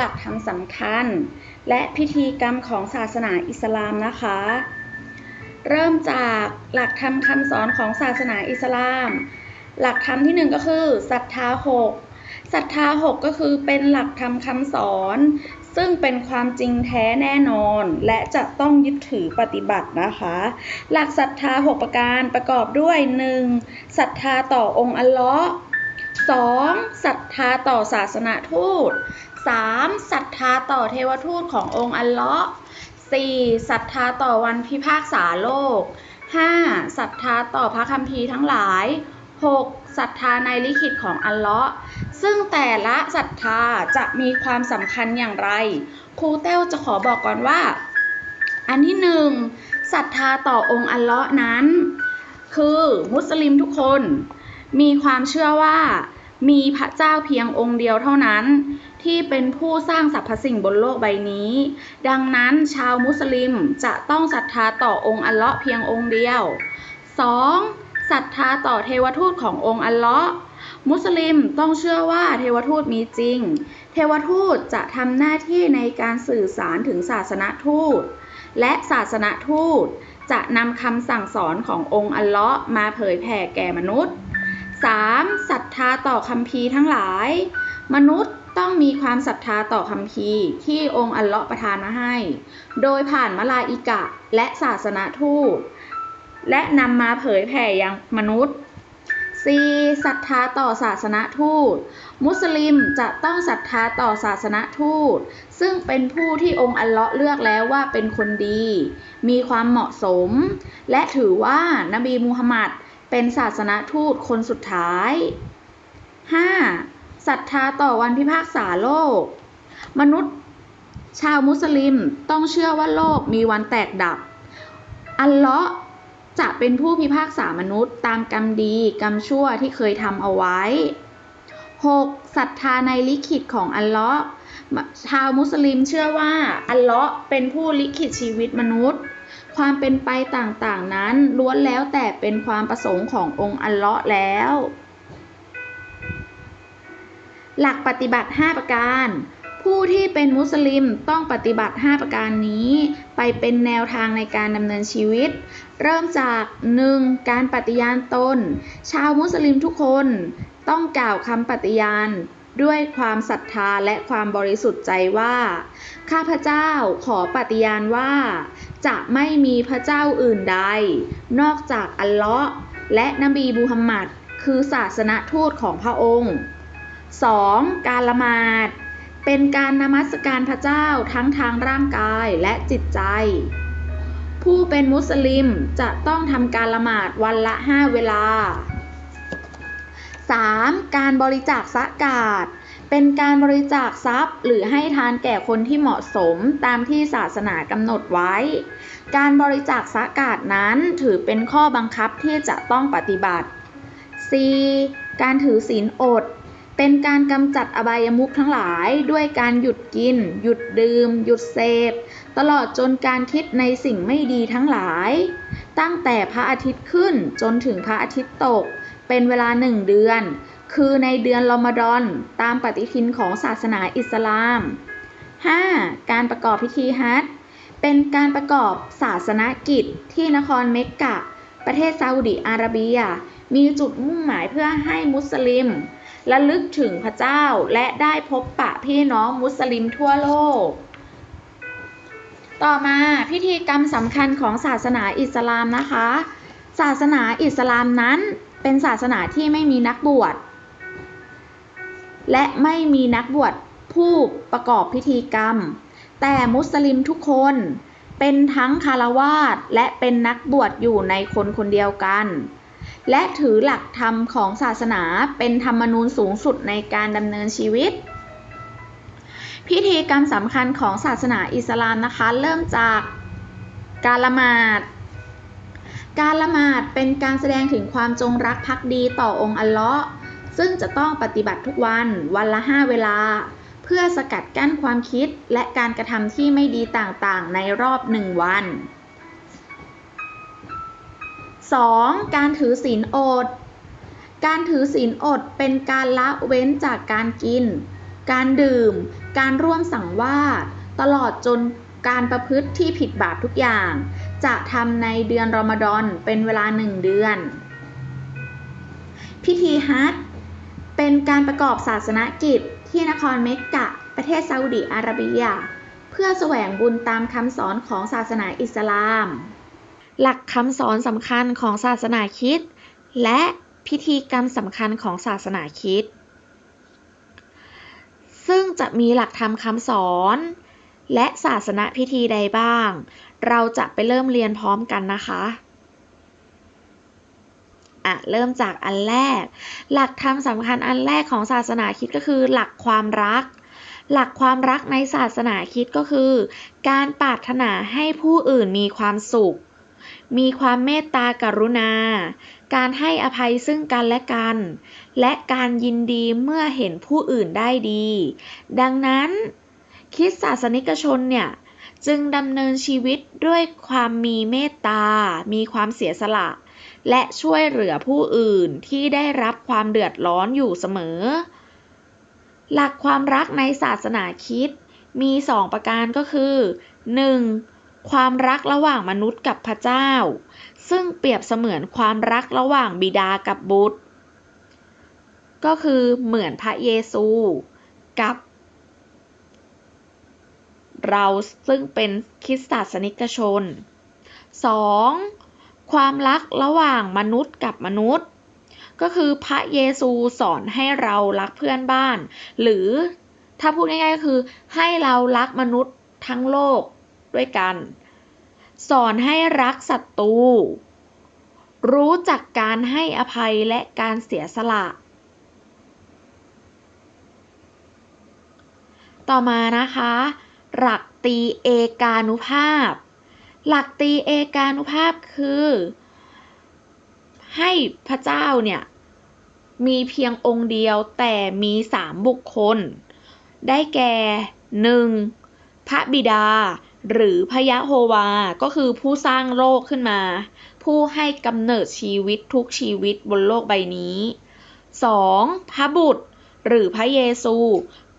หลักธรรมสำคัญ และพิธีกรรมของศาสนาอิสลามนะคะ เริ่มจากหลักธรรมคำสอนของศาสนาอิสลาม หลักธรรมที่หนึ่งก็คือศรัทธาหกศรัทธาหกก็คือเป็นหลักธรรมคำสอน ซึ่งเป็นความจริงแท้แน่นอน และจะต้องยึดถือปฏิบัตินะคะ หลักศรัทธาหกประการประกอบด้วย 1. ศรัทธาต่อองค์อัลเลาะห์ 2. ศรัทธาต่อศาสนาทูต 3. ศรัทธาต่อเทวทูตขององค์อัลเลาะห์ 4. ศรัทธาต่อวันพิพากษาโลก 5. ศรัทธาต่อพระคัมภีร์ทั้งหลาย 6. ศรัทธาในลิขิตของอัลเลาะห์ ซึ่งแต่ละศรัทธาจะมีความสำคัญอย่างไร ครูเต้วจะขอบอกก่อนว่า อันที่หนึ่งศรัทธาต่อองค์อัลเลาะห์นั้น คือมุสลิมทุกคนมีความเชื่อว่า มีพระเจ้าเพียงองค์เดียวเท่านั้น ที่เป็นผู้สร้างสรรพสิ่งบนโลกใบนี้ ดังนั้นชาวมุสลิมจะต้องศรัทธาต่อองค์อัลเลาะห์เพียงองค์เดียว 2. ศรัทธาต่อเทวทูตขององค์อัลเลาะห์มุสลิมต้องเชื่อว่าเทวทูตมีจริง เทวทูตจะทำหน้าที่ในการสื่อสารถึงศาสนทูต และศาสนทูตจะนำคำสั่งสอนขององค์อัลเลาะห์มาเผยแผ่แก่มนุษย์ 3. ศรัทธาต่อคัมภีร์ทั้งหลาย มนุษย์ต้องมีความศรัทธาต่อคัมภีร์ที่องค์อัลเลาะห์ประทานมาให้ โดยผ่านมลาอิกะและศาสนาทูต และนำมาเผยแผ่ยังมนุษย์ 4. ศรัทธาต่อศาสนาทูต มุสลิมจะต้องศรัทธาต่อศาสนาทูต ซึ่งเป็นผู้ที่องค์อัลเลาะห์เลือกแล้วว่าเป็นคนดี มีความเหมาะสม และถือว่านบีมูฮัมหมัด เป็นศาสนทูตคนสุดท้าย 5. ศรัทธาต่อวันพิพากษาโลก มนุษย์ ชาวมุสลิมต้องเชื่อว่าโลกมีวันแตกดับ อัลเลาะห์จะเป็นผู้พิพากษามนุษย์ตามกรรมดีกรรมชั่วที่เคยทำเอาไว้ 6. ศรัทธาในลิขิตของอัลเลาะห์ชาวมุสลิมเชื่อว่าอัลเลาะห์เป็นผู้ลิขิตชีวิตมนุษย์ ความเป็นไปต่างๆนั้นล้วนแล้วแต่เป็นความประสงค์ขององค์อัลเลาะห์แล้ว หลักปฏิบัติ 5 ประการ ผู้ที่เป็นมุสลิมต้องปฏิบัติ 5 ประการนี้ ไปเป็นแนวทางในการดำเนินชีวิต เริ่มจาก 1. การปฏิญาณตน ชาวมุสลิมทุกคนต้องกล่าวคำปฏิญาณ ด้วยความศรัทธาและความบริสุทธิ์ใจว่า ข้าพเจ้าขอปฏิญาณว่า จะไม่มีพระเจ้าอื่นใด นอกจากอัลเลาะห์และนบีมูฮัมหมัดคือศาสนทูตของพระองค์ 2. การละหมาด เป็นการนมัสการพระเจ้าทั้งทางร่างกายและจิตใจ ผู้เป็นมุสลิมจะต้องทำการละหมาดวันละ5เวลา 3. การบริจาคสกาดเป็นการบริจาคทรัพย์ หรือให้ทานแก่คนที่เหมาะสมตามที่ศาสนากำหนดไว้ การบริจาคสกาดนั้นถือเป็นข้อบังคับที่จะต้องปฏิบัติ 4. การถือศีลอด เป็นการกำจัดอบายมุขทั้งหลายด้วยการหยุดกิน หยุดดื่ม หยุดเสพ ตลอดจนการคิดในสิ่งไม่ดีทั้งหลาย ตั้งแต่พระอาทิตย์ขึ้นจนถึงพระอาทิตย์ตก เป็นเวลาหนึ่งเดือน คือในเดือนรอมฎอนตามปฏิทินของศาสนาอิสลาม 5. การประกอบพิธีฮัจเป็นการประกอบศาสนกิจที่นครเมกกะ ประเทศซาอุดิอาระเบีย มีจุดมุ่งหมายเพื่อให้มุสลิมระลึกถึงพระเจ้าและได้พบปะพี่น้องมุสลิมทั่วโลก ต่อมาพิธีกรรมสำคัญของศาสนาอิสลามนะคะ ศาสนาอิสลามนั้น เป็นศาสนาที่ไม่มีนักบวช และไม่มีนักบวชผู้ประกอบพิธีกรรม แต่มุสลิมทุกคนเป็นทั้งคารวาสและเป็นนักบวชอยู่ในคนคนเดียวกัน และถือหลักธรรมของศาสนาเป็นธรรมนูญสูงสุดในการดำเนินชีวิต พิธีกรรมสำคัญของศาสนาอิสลามนะคะ เริ่มจากการละหมาด การละหมาดเป็นการแสดงถึงความจงรักภักดีต่อองค์อัลเลาะห์ซึ่งจะต้องปฏิบัติทุกวัน วันละห้าเวลา เพื่อสกัดกั้นความคิดและการกระทำที่ไม่ดีต่างๆ ในรอบหนึ่งวัน 2. การถือศีลอด การถือศีลอดเป็นการละเว้นจากการกิน การดื่ม การร่วมสังวาสตลอดจนการประพฤติที่ผิดบาปทุกอย่าง จะทำในเดือนรอมฎอนเป็นเวลาหนึ่งเดือน พิธีฮัจญ์เป็นการประกอบศาสนกิจที่นครเมกกะ ประเทศซาอุดิอาระเบีย เพื่อแสวงบุญตามคำสอนของศาสนาอิสลาม หลักคำสอนสำคัญของศาสนาคิด และพิธีกรรมสำคัญของศาสนาคิด ซึ่งจะมีหลักธรรมคำสอน และศาสนาพิธีใดบ้าง เราจะไปเริ่มเรียนพร้อมกันนะคะอะเริ่มจากอันแรก หลักธรรมสำคัญอันแรกของศาสนาคิดก็คือ หลักความรัก หลักความรักในศาสนาคิดก็คือ การปรารถนาให้ผู้อื่นมีความสุข มีความเมตตากรุณา การให้อภัยซึ่งกันและกัน และการยินดีเมื่อเห็นผู้อื่นได้ดี ดังนั้นคริสตศาสนิกชนเนี่ย จึงดำเนินชีวิตด้วยความมีเมตตา มีความเสียสละ และช่วยเหลือผู้อื่นที่ได้รับความเดือดร้อนอยู่เสมอ หลักความรักในศาสนาคริสต์มีสองประการก็คือ 1. ความรักระหว่างมนุษย์กับพระเจ้า ซึ่งเปรียบเสมือนความรักระหว่างบิดากับบุตร ก็คือเหมือนพระเยซู กับ เราซึ่งเป็นคริสตศาสนิกชน 2. ความรักระหว่างมนุษย์กับมนุษย์ ก็คือพระเยซูสอนให้เรารักเพื่อนบ้าน หรือถ้าพูดง่ายๆก็คือ ให้เรารักมนุษย์ทั้งโลกด้วยกัน สอนให้รักศัตรูรู้จักการให้อภัยและการเสียสละ ต่อมานะคะ หลักตีเอกานุภาพ หลักตีเอกานุภาพคือ ให้พระเจ้าเนี่ย มีเพียงองค์เดียวแต่มีสามบุคคล ได้แก่หนึ่งพระบิดา หรือพระยะโฮวา ก็คือผู้สร้างโลกขึ้นมา ผู้ให้กำเนิดชีวิตทุกชีวิตบนโลกใบนี้ 2. พระบุตร หรือพระเยซู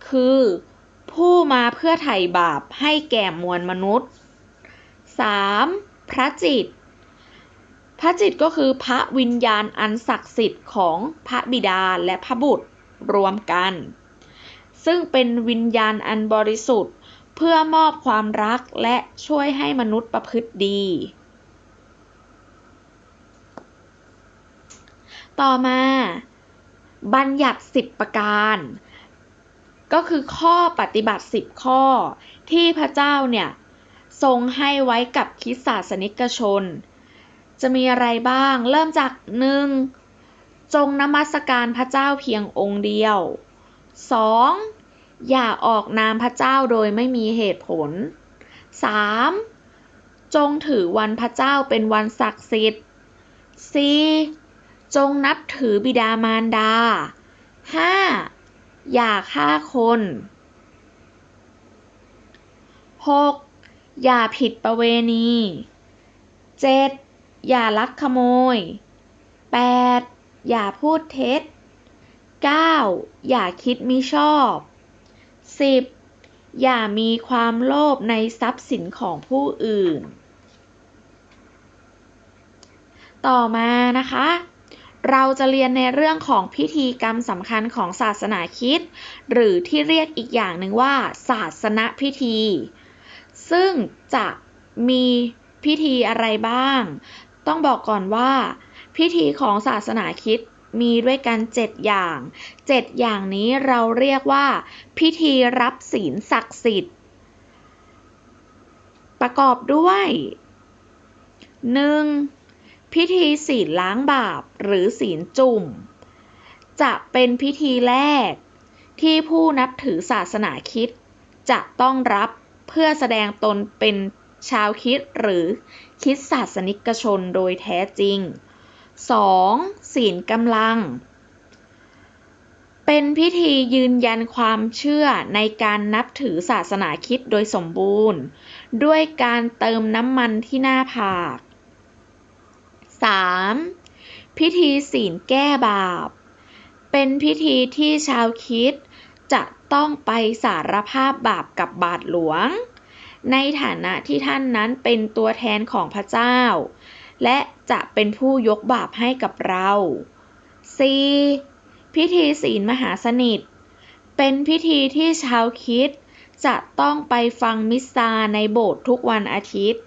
คือ ผู้มาเพื่อไถ่บาปให้แก่มวลมนุษย์ 3. พระจิต พระจิตก็คือพระวิญญาณอันศักดิ์สิทธิ์ของพระบิดาและพระบุตรรวมกัน ซึ่งเป็นวิญญาณอันบริสุทธิ์ เพื่อมอบความรักและช่วยให้มนุษย์ประพฤติดี ต่อมา บัญญัติ 10 ประการ ก็คือข้อปฏิบัติ 10 ข้อ ที่พระเจ้าเนี่ยทรงให้ไว้กับคิดศาสนิกชน จะมีอะไรบ้าง เริ่มจากหนึ่งจงนมัสการพระเจ้าเพียงองค์เดียว 2. อย่าออกนามพระเจ้าโดยไม่มีเหตุผล 3. จงถือวันพระเจ้าเป็นวันศักดิ์สิทธิ์ 4. จงนับถือบิดามารดา 5. อย่าฆ่าคน 6. อย่าผิดประเวณี 7. อย่าลักขโมย 8. อย่าพูดเท็จ 9. อย่าคิดมิชอบ 10. อย่ามีความโลภในทรัพย์สินของผู้อื่น ต่อมานะคะ เราจะเรียนในเรื่องของพิธีกรรมสำคัญของศาสนาคริสต์หรือที่เรียกอีกอย่างหนึ่งว่า ศาสนพิธี ซึ่งจะมีพิธีอะไรบ้าง ต้องบอกก่อนว่า พิธีของศาสนาคริสต์มีด้วยกันเจ็ดอย่างเจ็ดอย่างนี้เราเรียกว่า พิธีรับศีลศักดิ์สิทธิ์ ประกอบด้วย 1. พิธีศีลล้างบาปหรือศีลจุ่ม จะเป็นพิธีแรก ที่ผู้นับถือศาสนาคริสต์จะต้องรับเพื่อแสดงตนเป็นชาวคิดหรือคิดศาสนิกชนโดยแท้จริง 2. ศีลกำลัง เป็นพิธียืนยันความเชื่อในการนับถือศาสนาคิดโดยสมบูรณ์ ด้วยการเติมน้ำมันที่หน้าผาก 3. พิธีศีลแก้บาป เป็นพิธีที่ชาวคิดจะต้องไปสารภาพบาปกับบาทหลวง ในฐานะที่ท่านนั้นเป็นตัวแทนของพระเจ้า และจะเป็นผู้ยกบาปให้กับเรา 4. พิธีศีลมหาสนิท เป็นพิธีที่ชาวคิดจะต้องไปฟังมิสซาในโบสถ์ทุกวันอาทิตย์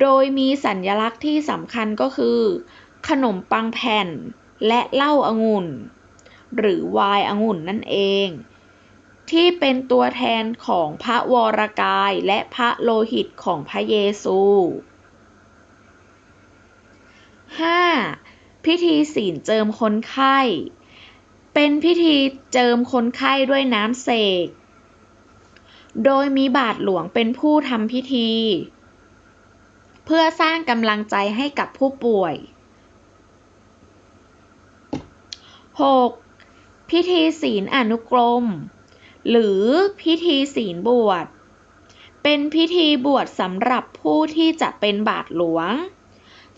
โดยมีสัญลักษณ์ที่สำคัญก็คือ ขนมปังแผ่นและเหล้าองุ่น หรือไวน์องุ่นนั่นเอง ที่เป็นตัวแทนของพระวรกายและพระโลหิตของพระเยซู 5. พิธีศีลเจิมคนไข้ เป็นพิธีเจิมคนไข้ด้วยน้ำเสก โดยมีบาทหลวงเป็นผู้ทำพิธี เพื่อสร้างกำลังใจให้กับผู้ป่วย 6. พิธีศีลอนุกรม หรือพิธีศีลบวช เป็นพิธีบวชสำหรับผู้ที่จะเป็นบาทหลวง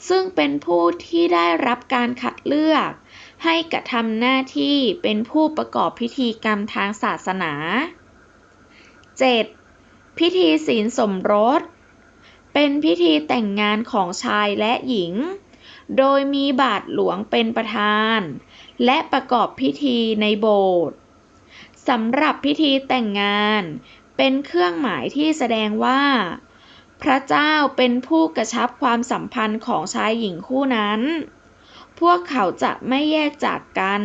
ซึ่งเป็นผู้ที่ได้รับการคัดเลือก ให้กระทำหน้าที่เป็นผู้ประกอบพิธีกรรมทางศาสนา 7. พิธีศีลสมรส เป็นพิธีแต่งงานของชายและหญิง โดยมีบาทหลวงเป็นประธาน และประกอบพิธีในโบสถ์สำหรับพิธีแต่งงานเป็นเครื่องหมายที่แสดงว่า พระเจ้าเป็นผู้กระชับความสัมพันธ์ของชายหญิงคู่นั้น พวกเขาจะไม่แยกจากกัน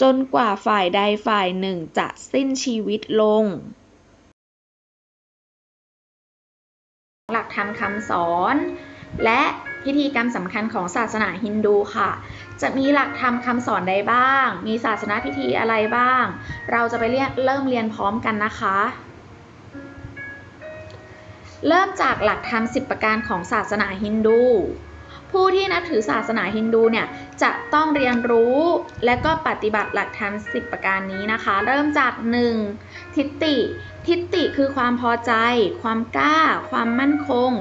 จนกว่าฝ่ายใดฝ่ายหนึ่งจะสิ้นชีวิตลง หลักธรรมคำสอน และพิธีกรรมสำคัญของศาสนาฮินดูค่ะ จะมีหลักธรรมคำสอนใดบ้าง มีศาสนาพิธีอะไรบ้าง เราจะไปเรียกเริ่มเรียนพร้อมกันนะคะ เริ่มจากหลักธรรม 10 ประการของศาสนาฮินดู ผู้ที่นับถือศาสนาฮินดูเนี่ยจะต้องเรียนรู้และก็ปฏิบัติหลักธรรม 10 ประการนี้นะคะ เริ่มจาก 1. ทิฏฐิ ทิฏฐิคือความพอใจ ความกล้า ความมั่นคง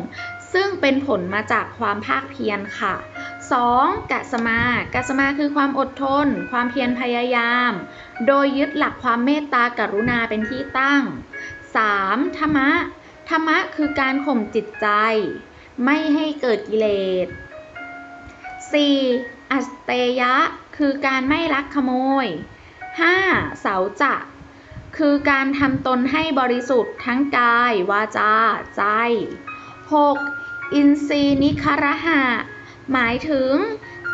ซึ่งเป็นผลมาจากความภาคเพียรค่ะ 2. กัสมากัสมาคือความอดทน ความเพียรพยายาม โดยยึดหลักความเมตตากรุณาเป็นที่ตั้ง 3. ธรรมะ ธรรมะคือการข่มจิตใจ ไม่ให้เกิดกิเลส 4. อัสเตยะ คือการไม่ลักขโมย 5. เสาจะ คือการทำตนให้บริสุทธิ์ทั้งกาย วาจา ใจ 6. อินทรีนิคระหะ หมายถึง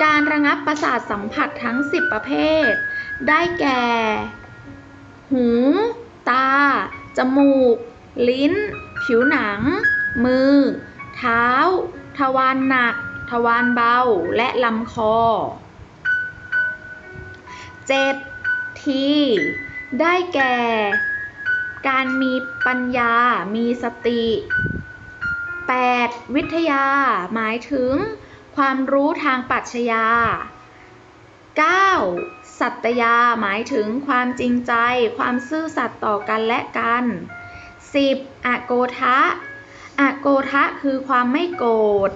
การระงับประสาทสัมผัสทั้ง 10 ประเภท ได้แก่ หู ตา จมูก ลิ้น ผิวหนัง มือ เท้า ทวารหนัก ทวารเบา และลำคอ 7. ที ได้แก่ การมีปัญญา มีสติ 8. วิทยา หมายถึง ความรู้ทางปรัชญา 9. สัตยา หมายถึงความจริงใจ ความซื่อสัตย์ต่อกันและกัน 10. อโกทะอโกทะคือความไม่โกรธ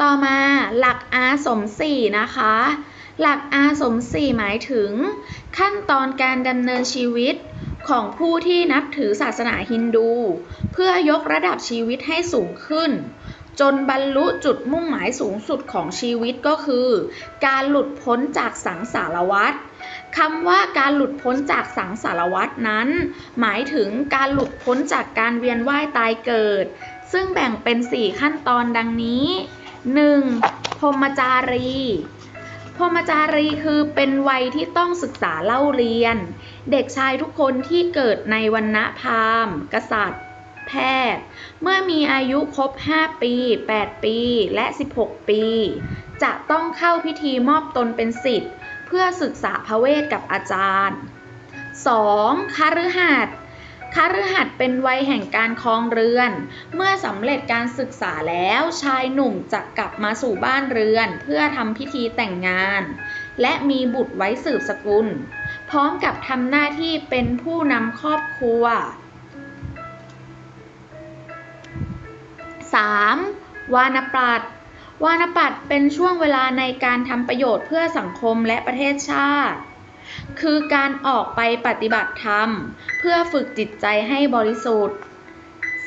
ต่อมาหลักอาสมสี่นะคะ หลักอาสมสี่หมายถึง ขั้นตอนการดำเนินชีวิตของผู้ที่นับถือศาสนาฮินดู เพื่อยกระดับชีวิตให้สูงขึ้น จนบรรลุจุดมุ่งหมายสูงสุดของชีวิตก็คือ การหลุดพ้นจากสังสารวัฏคำว่าการหลุดพ้นจากสังสารวัฏนั้น หมายถึงการหลุดพ้นจากการเวียนว่ายตายเกิด ซึ่งแบ่งเป็น 4 ขั้นตอนดังนี้ 1. พรหมจารี พรมจารีคือเป็นวัยที่ต้องศึกษาเล่าเรียน เด็กชายทุกคนที่เกิดในวันณะพราหมณ์ กษัตริย์ แพทย์ เมื่อมีอายุครบ 5 ปี 8 ปี และ 16 ปี จะต้องเข้าพิธีมอบตนเป็นศิษย์เพื่อศึกษาพระเวทกับอาจารย์ 2. คฤหัสถ์ คฤหัสถ์เป็นวัยแห่งการครองเรือน เมื่อสำเร็จการศึกษาแล้วชายหนุ่มจะกลับมาสู่บ้านเรือน เพื่อทำพิธีแต่งงาน และมีบุตรไว้สืบสกุล พร้อมกับทำหน้าที่เป็นผู้นำครอบครัว 3. วานปัตวานปัตเป็นช่วงเวลาในการทำประโยชน์เพื่อสังคมและประเทศชาติ คือการออกไปปฏิบัติธรรม เพื่อฝึกจิตใจให้บริสุทธิ์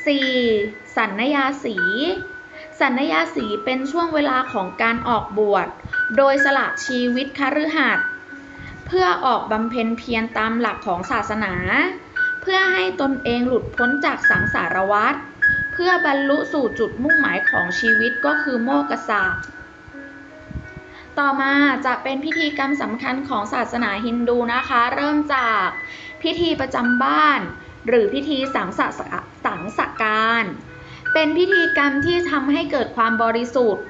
4. สันนยาสี สันนยาสีเป็นช่วงเวลาของการออกบวช โดยสละชีวิตคฤหัสถ์เพื่อออกบำเพ็ญเพียรตามหลักของศาสนา เพื่อให้ตนเองหลุดพ้นจากสังสารวัฏเพื่อบรรลุสู่จุดมุ่งหมายของชีวิตก็คือโมกษสาร ต่อมาจะเป็นพิธีกรรมสำคัญของศาสนาฮินดูนะคะ เริ่มจากพิธีประจำบ้าน หรือพิธีสังสสังสการ เป็นพิธีกรรมที่ทำให้เกิดความบริสุทธิ์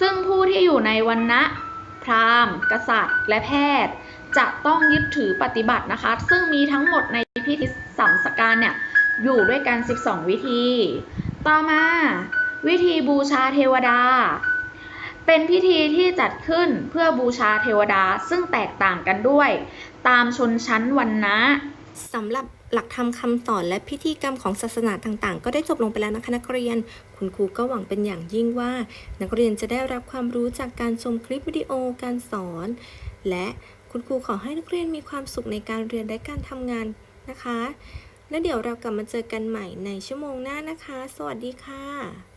ซึ่งผู้ที่อยู่ในวันนะพราหมณ์ กษัตริย์ และแพทย์ จะต้องยึดถือปฏิบัตินะคะ ซึ่งมีทั้งหมดในพิธีสังสการเนี่ยอยู่ด้วยกัน 12 วิธี ต่อมา วิธีบูชาเทวดา เป็นพิธีที่จัดขึ้นเพื่อบูชาเทวดาซึ่งแตกต่างกันด้วย ตามชนชั้นวรรณะสำหรับหลักธรรมคำสอนและพิธีกรรมของศาสนาต่างๆ ก็ได้จบลงไปแล้วนะคะนักเรียน คุณครูก็หวังเป็นอย่างยิ่งว่า นักเรียนจะได้รับความรู้จากการชมคลิปวิดีโอการสอน และคุณครูขอให้นักเรียนมีความสุขในการเรียนและการทำงานนะคะ และเดี๋ยวเรากลับมาเจอกันใหม่ในชั่วโมงหน้านะคะ สวัสดีค่ะ